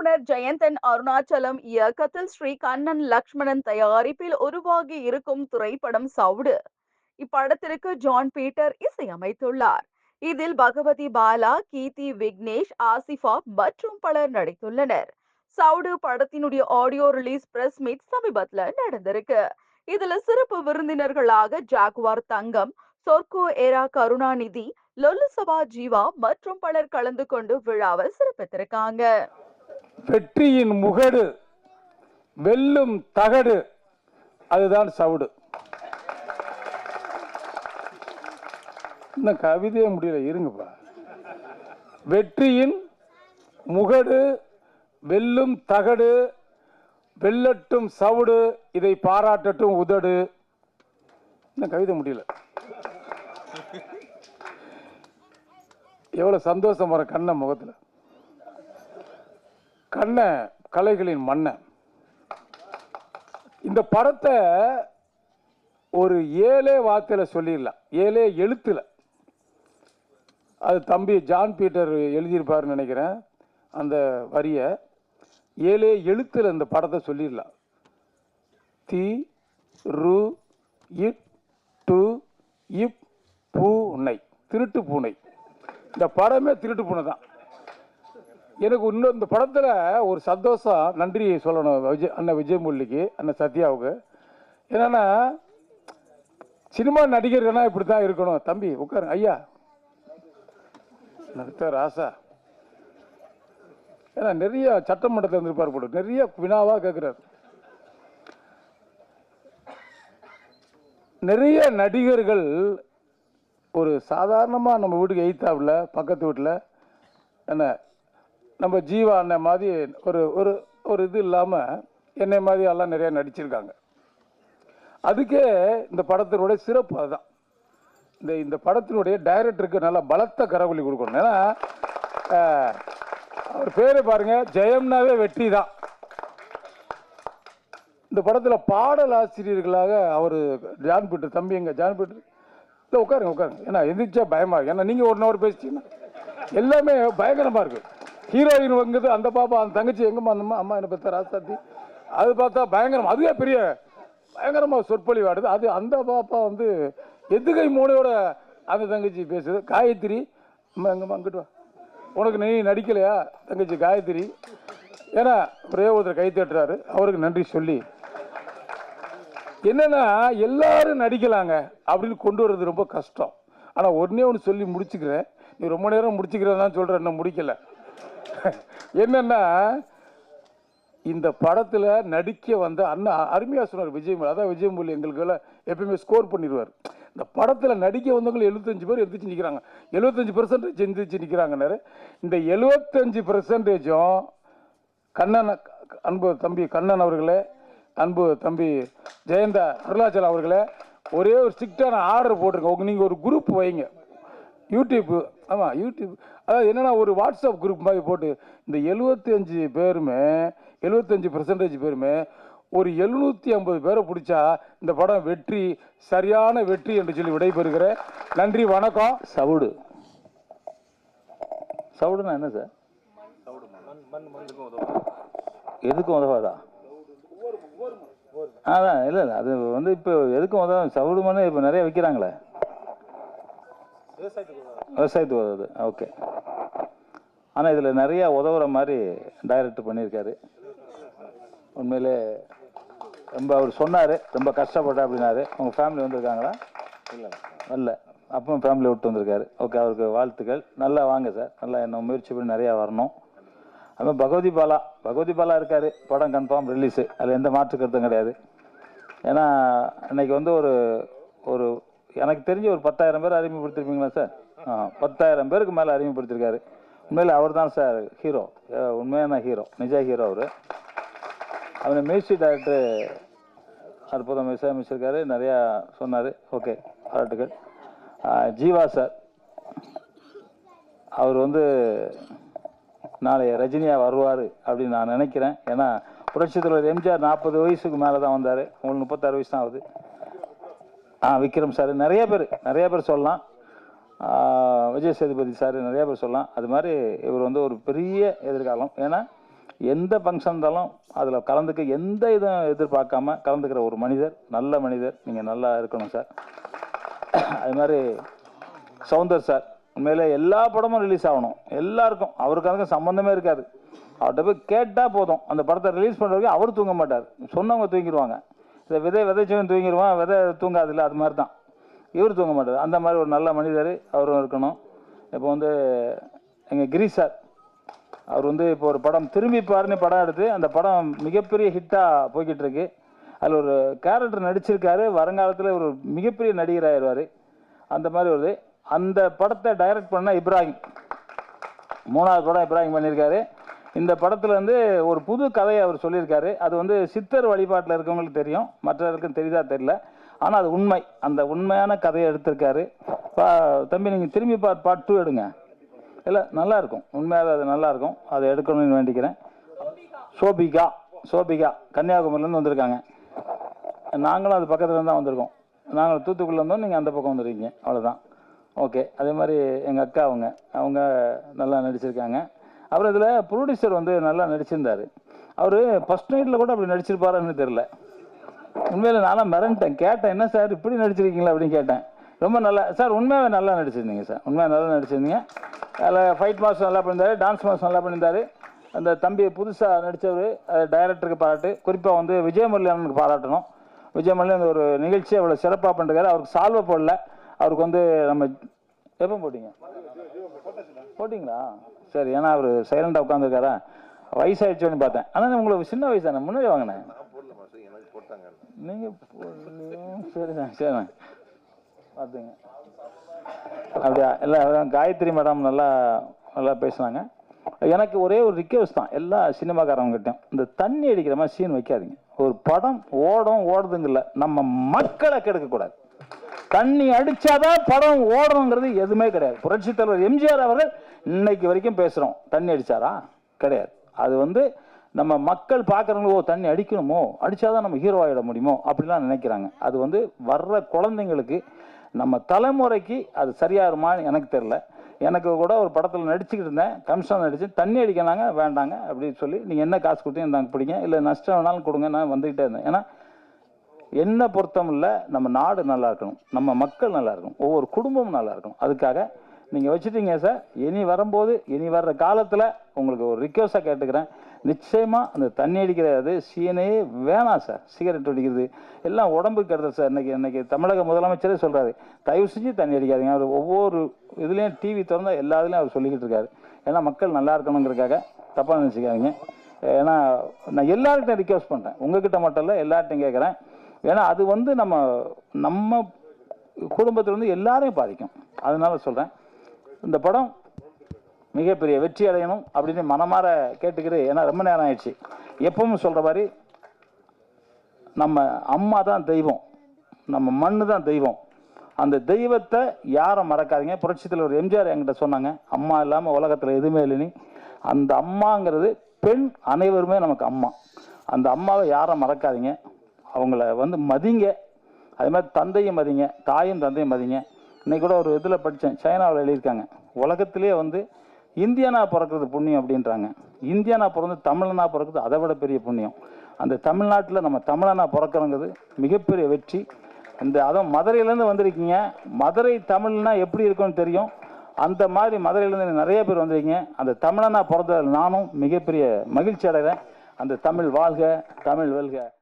இயக்குனர் ஜெயந்தன் அருணாச்சலம் இயக்கத்தில் ஸ்ரீ கண்ணன் லக்ஷ்மணன் தயாரிப்பில் உருவாகி இருக்கும் திரைப்படம் சவுடு. இப்படத்திற்கு ஜான் பீட்டர் இசையமைத்துள்ளார். இதில் பகவதி பாலா கீர்த்தி விக்னேஷ் ஆசிஃபா மற்றும் பலர் நடித்துள்ளனர். சவுடு படத்தினுடைய ஆடியோ ரிலீஸ் பிரஸ் மீட் சமீபத்துல நடந்திருக்கு. இதுல சிறப்பு விருந்தினர்களாக ஜாகுவார் தங்கம் சொர்க்கோ ஏரா கருணாநிதி லொல்லுசபா ஜீவா மற்றும் பலர் கலந்து கொண்டு விழாவை சிறப்பித்திருக்காங்க. வெற்றியின் முகடு வெல்லும் தகடு அதுதான் சவுடு. இன்னும் கவிதையே முடியல இருங்கப்பா. வெற்றியின் முகடு வெல்லும் தகடு வெல்லட்டும் சவுடு இதை பாராட்டட்டும் உதடு. இன்னும் கவிதை முடியல. எவ்வளோ சந்தோஷம் வர கண்ண முகத்தில். கண்ண கலைகளின் மன்னன் இந்த படத்தை ஒரு ஏழே வார்த்தையில் சொல்லிடலாம். ஏழே எழுத்துல. அது தம்பி ஜான் பீட்டர் எழுதியிருப்பாருன்னு நினைக்கிறேன் அந்த வரியை. ஏழே எழுத்துல இந்த படத்தை சொல்லிடலாம். தி ரு இட் டு இப் பூனை திருட்டு பூனை இந்த படமே திருட்டு பூனை தான். எனக்கு இன்னும் இந்த படத்தில் ஒரு சந்தோஷம் நன்றி சொல்லணும் விஜய் அண்ணன் விஜயமுரளிக்கு அண்ணன் சத்யாவுக்கு. என்னென்னா சினிமா நடிகர்கள்னா இப்படி தான் இருக்கணும். தம்பி உட்காருங்க ஐயா. நடித்தார் ஆசா ஏன்னா நிறைய சட்டமன்றத்தில் இருந்திருப்பார் போட்டு நிறைய வினாவாக கேட்குறார் நிறைய நடிகர்கள் ஒரு சாதாரணமாக நம்ம வீட்டுக்கு எய்த்தாவில் பக்கத்து வீட்டில் என்ன நம்ம ஜீவா அண்ணன் மாதிரி ஒரு ஒரு ஒரு இது இல்லாமல் என்னை மாதிரி எல்லாம் நிறையா நடிச்சிருக்காங்க. அதுக்கே இந்த படத்தினுடைய சிறப்பு அதுதான். இந்த இந்த படத்தினுடைய டைரக்டருக்கு நல்ல பலத்த கரவொலி கொடுக்கணும். ஏன்னா அவர் பேரை பாருங்க ஜெயம்னாவே வெற்றி தான். இந்த படத்தில் பாடல் ஆசிரியர்களாக அவர் ஜான் பீட்டர் தம்பி எங்க ஜான் பீட்டர் இல்லை உட்காருங்க உட்காருங்க. ஏன்னா எந்திரிச்சா பயமாக இருக்கு. ஏன்னா நீங்கள் ஒன் ஹவர் பேசிட்டீங்கன்னா எல்லாமே பயங்கரமாக இருக்குது ஹீரோயின் வங்குது அந்த பாப்பா அந்த தங்கச்சி எங்கம்மா அந்தம்மா அம்மா என்ன பார்த்தா ராசாத்தி அது பார்த்தா பயங்கரம் அதுவே பெரிய பயங்கரமாக சொற்பொழிவாடுது அது அந்த பாப்பா வந்து எதுகை மூளையோட அந்த தங்கச்சி பேசுது. காயத்ரி அம்மா எங்கம்மா அங்கிட்டு வா. உனக்கு நீ நடிக்கலையா தங்கச்சி காயத்ரி? ஏன்னா ஒரே ஒருத்தர் கை தட்டுறாரு. அவருக்கு நன்றி சொல்லி. என்னென்னா எல்லாரும் நடிக்கலாங்க அப்படின்னு கொண்டு வர்றது ரொம்ப கஷ்டம். ஆனால் ஒன்றே ஒன்று சொல்லி முடிச்சுக்கிறேன். நீ ரொம்ப நேரம் முடிச்சுக்கிறதான் சொல்கிறேன் இன்னும் முடிக்கல. என்னன்னா இந்த படத்தில் நடிக்க வந்த அண்ணா அருமையாக சொன்னார் விஜயமுல் அதான் விஜயமுல் எங்களுக்கு எல்லாம் எப்பயுமே ஸ்கோர் பண்ணிடுவார். இந்த படத்தில் நடிக்க வந்தவங்க எழுபத்தஞ்சு பேர் எந்திரிச்சு நிற்கிறாங்க எழுபத்தஞ்சு பெர்சன்டேஜ் எழுந்திரிச்சு நிற்கிறாங்கன்னாரு இந்த எழுபத்தஞ்சு பெர்சன்டேஜும் கண்ணன் அன்பு தம்பி கண்ணன் அவர்களே அன்பு தம்பி ஜெயந்தா அருணாச்சலம் அவர்களே ஒரே ஒரு ஸ்ட்ரிக்டான ஆர்டர் போட்டிருங்க நீங்கள் ஒரு குரூப் வைங்க. யூடியூப் ஆமாம் யூடியூப் அதாவது என்னன்னா ஒரு வாட்ஸ்அப் குரூப் மாதிரி போட்டு இந்த எழுபத்தஞ்சு பேருமே எழுபத்தஞ்சு பெர்சன்டேஜ் பேருமே ஒரு எழுநூற்றி ஐம்பது பேரை பிடிச்சா இந்த படம் வெற்றி சரியான வெற்றி என்று சொல்லி விடைபெறுகிறேன். நன்றி வணக்கம். சவுடு. சவுடுனா என்ன சார்? எதுக்கும் உதவாதா? அதான் இல்லை இல்லை அது வந்து இப்போ எதுக்கும் உதவும் சவுடு மண்ணு இப்போ நிறைய விற்கிறாங்களே விவசாயத்துக்கு உதவுது. ஓகே ஆனால் இதில் நிறைய உதவுற மாதிரி டைரக்ட் பண்ணியிருக்காரு. உண்மையிலே ரொம்ப அவர் சொன்னார் ரொம்ப கஷ்டப்பட்டேன் அப்படின்னாரு. உங்கள் ஃபேமிலி வந்திருக்காங்களா? இல்லை. வரல அப்பவும் ஃபேமிலி விட்டு வந்திருக்காரு. ஓகே அவருக்கு வாழ்த்துக்கள். நல்லா வாங்க சார் நல்லா என்ன முயற்சி பண்ணி நிறையா வரணும். அதுமாதிரி பகவதி பாலா. பகவதி பாலா இருக்கார். படம் கன்ஃபார்ம் ரிலீஸு அதில் எந்த மாற்று கருத்தும் கிடையாது. ஏன்னா இன்னைக்கு வந்து ஒரு ஒரு எனக்கு தெரிஞ்சு ஒரு பத்தாயிரம் பேர் அறிமுகப்படுத்திருப்பீங்களா சார் பத்தாயிரம் பேருக்கு மேலே அறிமுகப்படுத்திருக்காரு. உண்மையில் அவர் தான் சார் ஹீரோ உண்மையான ஹீரோ நிஜ ஹீரோ அவர். அவர் மியூசிக் டைரக்டர் அற்புதம் இசையமைச்சிருக்காரு நிறையா சொன்னார். ஓகே பாராட்டுகள் ஜீவா சார். அவர் வந்து நாளைய ரஜினியா வருவார் அப்படின்னு நான் நினைக்கிறேன். ஏன்னா புரட்சி தலைவர் எம்ஜிஆர் நாற்பது வயசுக்கு மேலே தான் வந்தார். உங்களுக்கு முப்பத்தாறு வயசு தான் ஆகுது. ஆ விக்ரம் சார். நிறைய பேர் நிறைய பேர் சொல்லலாம். விஜய் சேதுபதி சார் நிறைய பேர் சொல்லலாம். அது மாதிரி இவர் வந்து ஒரு பெரிய எதிர்காலம். ஏன்னா எந்த ஃபங்க்ஷன் இருந்தாலும் அதில் கலந்துக்க எந்த இதுவும் எதிர்பார்க்காம கலந்துக்கிற ஒரு மனிதர் நல்ல மனிதர். நீங்கள் நல்லா இருக்கணும் சார். அது மாதிரி சவுந்தர் சார். உண்மையிலே எல்லா படமும் ரிலீஸ் ஆகணும். எல்லாருக்கும். அவருக்கு அதுக்கும் சம்மந்தமே இருக்காது. அவர்கிட்ட போய் கேட்டால் போதும். அந்த படத்தை ரிலீஸ் பண்ணுற வரைக்கும் அவர் தூங்க மாட்டார். சொன்னவங்க தூங்கிடுவாங்க இந்த விதை விதைச்சவன் தூங்கிடுவான் விதை தூங்காதில்ல அது மாதிரி தான் இவர் தூங்க மாட்டார். அந்த மாதிரி ஒரு நல்ல மனிதர் அவரும் இருக்கணும். இப்போ வந்து எங்கள் கிரி சார் அவர் வந்து இப்போ ஒரு படம் திரும்பி பாருன்னு படம் எடுத்து அந்த படம் மிகப்பெரிய ஹிட்டாக போய்கிட்டு இருக்கு அதில் ஒரு கேரக்டர் நடிச்சிருக்காரு. வருங்காலத்தில் ஒரு மிகப்பெரிய நடிகர் ஆயிடுவார். அந்த மாதிரி ஒரு அந்த படத்தை டைரக்ட் பண்ண இப்ராஹிம். மூணாவது படம் இப்ராஹிம் பண்ணியிருக்காரு. இந்த படத்தில் வந்து ஒரு புது கதையை அவர் சொல்லியிருக்காரு. அது வந்து சித்தர் வழிபாட்டில் இருக்கவங்களுக்கு தெரியும். மற்றவருக்கும் தெரியுதா தெரியல. ஆனால் அது உண்மை. அந்த உண்மையான கதையை எடுத்திருக்காரு. பா- தம்பி நீங்கள் திரும்பி பார்ட் பார்ட் டூ எடுங்க. இல்லை நல்லா இருக்கும். உண்மையாகவே அது நல்லா இருக்கும். அதை எடுக்கணும்னு வேண்டிக்கிறேன். சோபிகா. சோபிகா. கன்னியாகுமரியிலேருந்து வந்திருக்காங்க. நாங்களும் அது பக்கத்துலேருந்து தான் வந்திருக்கோம். நாங்கள் தூத்துக்குள்ளே இருந்தோம். நீங்கள் அந்த பக்கம் வந்துருக்கீங்க. அவ்வளோதான் ஓகே. அதே மாதிரி எங்கள் அக்கா அவங்க. அவங்க நல்லா நடிச்சிருக்காங்க. அப்புறம் இதில் ப்ரொடியூசர் வந்து நல்லா நடிச்சிருந்தார். அவர் ஃபர்ஸ்ட் நைட்டில் கூட அப்படி நடிச்சிருப்பாருன்னு தெரில உண்மையில் நானும் மிரண்டேன். கேட்டேன் என்ன சார் இப்படி நடிச்சிருக்கீங்களா? அப்படின்னு கேட்டேன். ரொம்ப நல்லா சார் உண்மையாகவே நல்லா நடிச்சிருந்தீங்க சார். உண்மையாக நல்லா நடிச்சிருந்தீங்க. அதில் ஃபைட் மாஸ்டர் நல்லா பண்ணியிருந்தாரு டான்ஸ் மாஸ்டர் நல்லா பண்ணியிருந்தாரு. அந்த தம்பி புதுசாக நடித்தவர் டைரக்டருக்கு பாராட்டு. குறிப்பாக வந்து விஜயமுரளி பாராட்டணும். விஜயமுரளி அந்த ஒரு நிகழ்ச்சியை அவ்வளோ சிறப்பாக பண்ணுறாரு அவருக்கு சால்வை போடல. அவருக்கு வந்து நம்ம எப்போ போட்டீங்க? போட்டிங்களா? சரி ஏன்னா அவர் சைலண்டாக உட்காந்துருக்காரா வயசாகிடுச்சோன்னு பார்த்தேன். ஆனால் உங்களுக்கு சின்ன வயசு தானே? முன்னாடி வாங்கினேன். நீங்கள் சரிண்ணா சரிண்ணா. பார்த்துங்க அப்படியா? இல்லை அதான் காயத்ரி மேடம் நல்லா நல்லா பேசுனாங்க. எனக்கு ஒரே ஒரு ரிக்வஸ்ட் தான். எல்லா சினிமாக்காரவங்ககிட்டையும் இந்த தண்ணி அடிக்கிற மாதிரி சீன் வைக்காதீங்க. ஒரு படம் ஓடும் ஓடுதுங்கல்ல நம்ம மக்களை கெடுக்கக்கூடாது. தண்ணி அடிச்சாதான் படம் ஓடணுங்கிறது எதுவுமே கிடையாது. புரட்சித் தலைவர் எம்ஜிஆர் அவர்கள் இன்னைக்கு வரைக்கும் பேசுகிறோம் தண்ணி அடித்தாரா கிடையாது. அது வந்து நம்ம மக்கள் பார்க்குறவங்க ஓ தண்ணி அடிக்கணுமோ? அடித்தாதான் நம்ம ஹீரோ ஆகிட முடியுமோ? அப்படிலாம் நினைக்கிறாங்க. அது வந்து வர்ற குழந்தைங்களுக்கு நம்ம தலைமுறைக்கு அது சரியாகுமான்னு எனக்கு தெரில எனக்கு கூட ஒரு படத்தில் நடிச்சுக்கிட்டு இருந்தேன். கமிஷன் நடித்து தண்ணி அடிக்கனாங்க வேண்டாங்க அப்படின்னு சொல்லி நீங்கள் என்ன காசு கொடுத்தீங்க இந்தாங்க பிடிங்க? இல்லை நஷ்டம் வேணாலும் கொடுங்க நான் வந்துக்கிட்டே இருந்தேன். ஏன்னா என்ன பொருத்தம் இல்லை நம்ம நாடு நல்லா இருக்கணும். நம்ம மக்கள் நல்லா இருக்கணும். ஒவ்வொரு குடும்பமும் நல்லா இருக்கணும். அதுக்காக நீங்கள் வச்சுட்டீங்க சார். இனி வரும்போது இனி வர்ற காலத்தில் உங்களுக்கு ஒரு ரிக்வஸ்டாக கேட்டுக்கிறேன். நிச்சயமாக அந்த தண்ணி அடிக்கிறது சீனே வேணாம் சார். சிகரெட் அடிக்கிறது. எல்லாம் உடம்புக்கு கருது சார். இன்னைக்கு இன்னைக்கு தமிழக முதலமைச்சரே சொல்கிறாரு தயவு செஞ்சு தண்ணி அடிக்காதீங்க. அவர் ஒவ்வொரு இதுலேயும் டிவி திறந்தா எல்லா இதுலேயும் அவர் சொல்லிக்கிட்டு இருக்காரு. ஏன்னா மக்கள் நல்லா இருக்கணுங்கிறதுக்காக தப்பாக நினச்சிக்காதீங்க. ஏன்னா நான் எல்லார்கிட்டையும் ரிக்வஸ்ட் பண்ணுறேன் உங்ககிட்ட மட்டும் இல்லை எல்லார்ட்டையும் கேட்குறேன் ஏன்னா அது வந்து நம்ம நம்ம குடும்பத்தில் வந்து எல்லாரையும் பாதிக்கும். அதனால சொல்கிறேன் இந்த படம் மிகப்பெரிய வெற்றி அடையணும் அப்படின்னு மனமாற கேட்டுக்கிட்டு ஏன்னா ரொம்ப நேரம் ஆயிடுச்சு. எப்பவும் சொல்கிற மாதிரி நம்ம அம்மா தான் தெய்வம். நம்ம மண்ணு தான் தெய்வம். அந்த தெய்வத்தை யாரும் மறக்காதீங்க. புரட்சித்தில் ஒரு எம்ஜிஆர் என்கிட்ட சொன்னாங்க அம்மா இல்லாமல் உலகத்தில் எதுவுமே இல்லைன்னு. அந்த அம்மாங்கிறது பெண் அனைவருமே நமக்கு அம்மா. அந்த அம்மாவை யாரும் மறக்காதீங்க. அவங்கள வந்து மதிங்க. அது மாதிரி தந்தையும் மதிங்க தாயும் தந்தையும் மதிங்க. இன்னைக்கு கூட ஒரு இதில் படித்தேன் சைனாவில் எழுதியிருக்காங்க உலகத்திலே வந்து இந்தியனாக பிறக்கிறது புண்ணியம் அப்படின்றாங்க. இந்தியனாக பிறந்து தமிழனா பிறக்கிறது அதை விட பெரிய புண்ணியம். அந்த தமிழ்நாட்டில் நம்ம தமிழனாக பிறக்கிறோங்கிறது மிகப்பெரிய வெற்றி. இந்த அதுவும் மதுரையிலேருந்து வந்திருக்கீங்க. மதுரை தமிழ்னா எப்படி இருக்கும்னு தெரியும். அந்த மாதிரி மதுரையிலேருந்து நிறைய பேர் வந்திருக்கீங்க. அந்த தமிழனா பிறந்ததில் நானும் மிகப்பெரிய மகிழ்ச்சி அடைகிறேன். அந்த தமிழ் வாழ்க தமிழ் வெல்க.